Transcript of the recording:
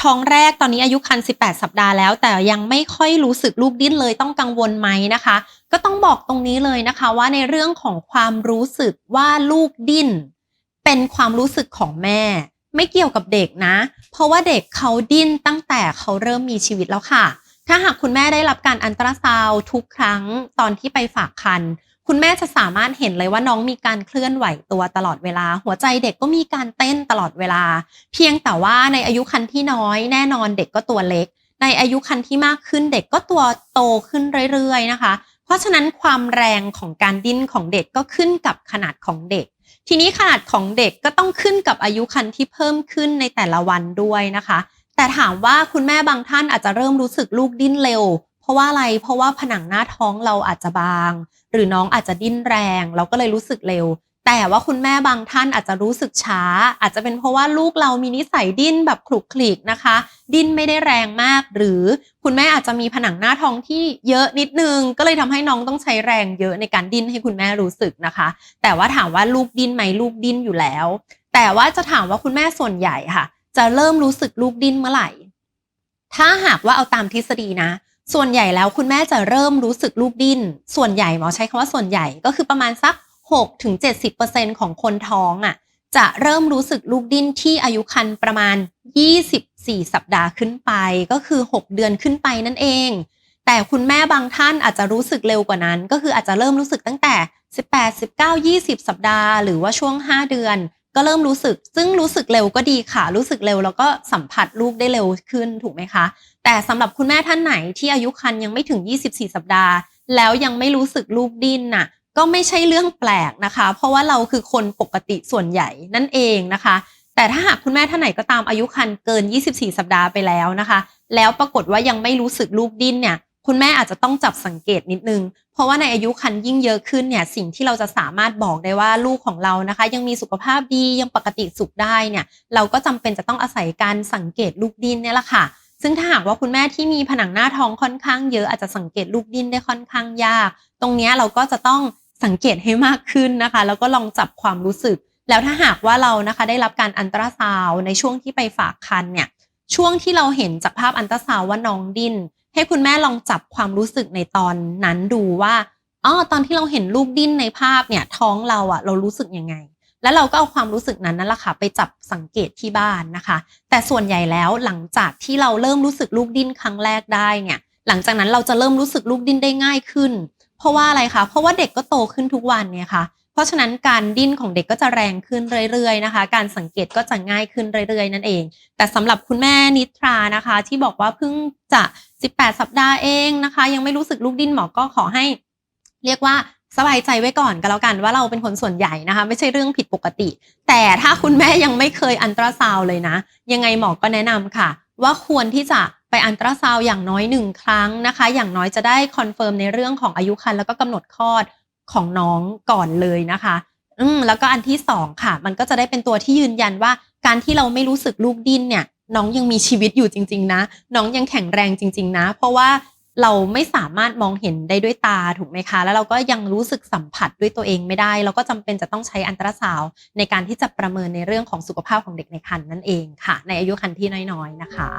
ท้องแรกตอนนี้อายุครรภ์18 สัปดาห์แล้ว แต่ยังไม่ค่อยรู้สึกลูกดิ้นเลยต้องกังวลไหมนะคะ ก็ต้องบอกตรงนี้เลยนะคะว่าในเรื่องของความรู้สึกว่าลูกดิ้น เป็นความรู้สึกของแม่ ไม่เกี่ยวกับเด็กนะ เพราะว่าเด็กเขาดิ้นตั้งแต่เขาเริ่มมีชีวิตแล้วค่ะ ถ้าหากคุณแม่ได้รับการอันตราซาวทุกครั้งตอนที่ไปฝากครรภ์ คุณแม่จะสามารถเห็นเลยว่าน้องมีการเคลื่อนไหวตัวตลอดเวลา หัวใจเด็กก็มีการเต้นตลอดเวลา เพียงแต่ว่าในอายุครรภ์ที่น้อย แน่นอนเด็กก็ตัวเล็ก ในอายุครรภ์ที่มากขึ้นเด็กก็ตัวโตขึ้นเรื่อยๆนะคะ เพราะฉะนั้นความแรงของการดิ้นของเด็กก็ขึ้นกับขนาดของเด็ก ทีนี้ขนาดของเด็กก็ต้องขึ้นกับอายุครรภ์ที่เพิ่มขึ้นในแต่ละวันด้วยนะคะ แต่ถามว่าคุณแม่บางท่านอาจจะเริ่มรู้สึกลูกดิ้นเร็ว ราะว่าอะไร เพราะว่าผนังหน้าท้องเราอาจจะบาง หรือน้องอาจจะดิ้นแรง เราก็เลยรู้สึกเร็ว แต่ว่าคุณแม่บางท่านอาจจะรู้สึกช้า อาจจะเป็นเพราะว่าลูกเรามีนิสัยดิ้นแบบขลุกคลิกนะคะ ดิ้นไม่ได้แรงมาก หรือคุณแม่อาจจะมีผนังหน้าท้องที่เยอะนิดนึง ก็เลยทำให้น้องต้องใช้แรงเยอะในการดิ้นให้คุณแม่รู้สึกนะคะ แต่ว่าถามว่าลูกดิ้นไหมลูกดิ้นอยู่แล้ว แต่ว่าจะถามว่าคุณแม่ส่วนใหญ่ค่ะ จะเริ่มรู้สึกลูกดิ้นเมื่อไหร่ ถ้าหากว่าเอาตามทฤษฎีนะ ส่วนใหญ่แล้วคุณแม่จะเริ่มรู้สึกลูกดิ้น ส่วนใหญ่หมอใช้คำว่าส่วนใหญ่ก็คือประมาณสัก6ถึง70%ของคนท้องอะจะเริ่มรู้สึกลูกดิ้นที่อายุครรภ์ประมาณ 24 สัปดาห์ขึ้นไป ก็คือ 6 เดือนขึ้นไปนั่นเอง แต่คุณแม่บางท่านอาจจะรู้สึกเร็วกว่านั้น ก็คืออาจจะเริ่มรู้สึกตั้งแต่ 18 19 20 สัปดาห์ หรือว่าช่วง 5 เดือน ก็เริ่มรู้สึก ซึ่งรู้สึกเร็วก็ดีค่ะ รู้สึกเร็วแล้วก็สัมผัสลูกได้เร็วขึ้นถูกไหมคะ แต่สำหรับคุณแม่ท่านไหนที่อายุครรภ์ยังไม่ถึง 24 สัปดาห์ แล้วยังไม่รู้สึกลูกดิ้นน่ะ ก็ไม่ใช่เรื่องแปลกนะคะ เพราะว่าเราคือคนปกติส่วนใหญ่นั่นเองนะคะ แต่ถ้าหากคุณแม่ท่านไหนก็ตามอายุครรภ์เกิน 24 สัปดาห์ไปแล้วนะคะ แล้วปรากฏว่ายังไม่รู้สึกลูกดิ้นเนี่ย คุณแม่อาจจะต้องจับสังเกตนิดนึง เพราะว่าในอายุครรภ์ยิ่งเยอะขึ้นเนี่ยสิ่งที่เราจะสามารถบอกได้ว่าลูกของเรานะคะ ยังมีสุขภาพดียังปกติสุขได้เนี่ยเราก็จำเป็นจะต้องอาศัยการสังเกตลูกดิ้นเนี่ยแหละค่ะ ซึ่งถ้าหากว่าคุณแม่ที่มีผนังหน้าท้องค่อนข้างเยอะอาจจะสังเกตลูกดิ้นได้ค่อนข้างยาก ตรงนี้เราก็จะต้องสังเกตให้มากขึ้นนะคะ แล้วก็ลองจับความรู้สึก แล้วถ้าหากว่าเรานะคะได้รับการอันตราซาวในช่วงที่ไปฝากคันเนี่ยช่วงที่เราเห็นจากภาพอันตราซาวว่าน้องดิ้น ให้คุณแม่ลองจับความรู้สึกในตอนนั้นดูว่าอ๋อตอนที่เราเห็นลูกดิ้นในภาพเนี่ยท้องเราอะเรารู้สึกยังไง แล้วเราก็เอาความรู้สึกนั้นนั่นแหละค่ะไปจับสังเกตที่บ้านนะคะ แต่ส่วนใหญ่แล้วหลังจากที่เราเริ่มรู้สึกลูกดิ้นครั้งแรกได้เนี่ย หลังจากนั้นเราจะเริ่มรู้สึกลูกดิ้นได้ง่ายขึ้น เพราะว่าอะไรคะเพราะว่าเด็กก็โตขึ้นทุกวันเนี่ยค่ะ ราะฉะนั้นการดิ้นของเด็กก็จะแรงขึ้นเรื่อยๆนะคะ การสังเกตก็จะง่ายขึ้นเรื่อยๆ นั่นเอง แต่สำหรับคุณแม่นิทรานะคะ ที่บอกว่าเพิ่งจะ 18 สัปดาห์เองนะคะ ยังไม่รู้สึกลูกดิ้นหมอก็ขอให้ เรียกว่าสบายใจไว้ก่อนก็แล้วกันว่าเราเป็นคนส่วนใหญ่นะคะ ไม่ใช่เรื่องผิดปกติ แต่ถ้าคุณแม่ยังไม่เคยอันตราซาวเลยนะ ยังไงหมอก็แนะนำค่ะ ว่าควรที่จะไปอันตราซาวอย่างน้อยหนึ่งครั้งนะคะ อย่างน้อยจะได้คอนเฟิร์มในเรื่องของอายุครรภ์แล้วก็กำหนดคลอด ของน้องก่อนเลยนะคะ อืมแล้วก็อันที่สองค่ะ มันก็จะได้เป็นตัวที่ยืนยันว่า การที่เราไม่รู้สึกลูกดิ้นเนี่ย น้องยังมีชีวิตอยู่จริง ๆ นะ น้องยังแข็งแรงจริง ๆ นะ เพราะว่าเราไม่สามารถมองเห็นได้ด้วยตาถูกไหมคะ แล้วเราก็ยังรู้สึกสัมผัสด้วยตัวเองไม่ได้ เราก็จำเป็นจะต้องใช้อันตราซาวในการที่จะประเมินในเรื่องของสุขภาพของเด็กในครรภ์นั่นเองค่ะ ในอายุครรภ์ที่น้อยๆนะคะ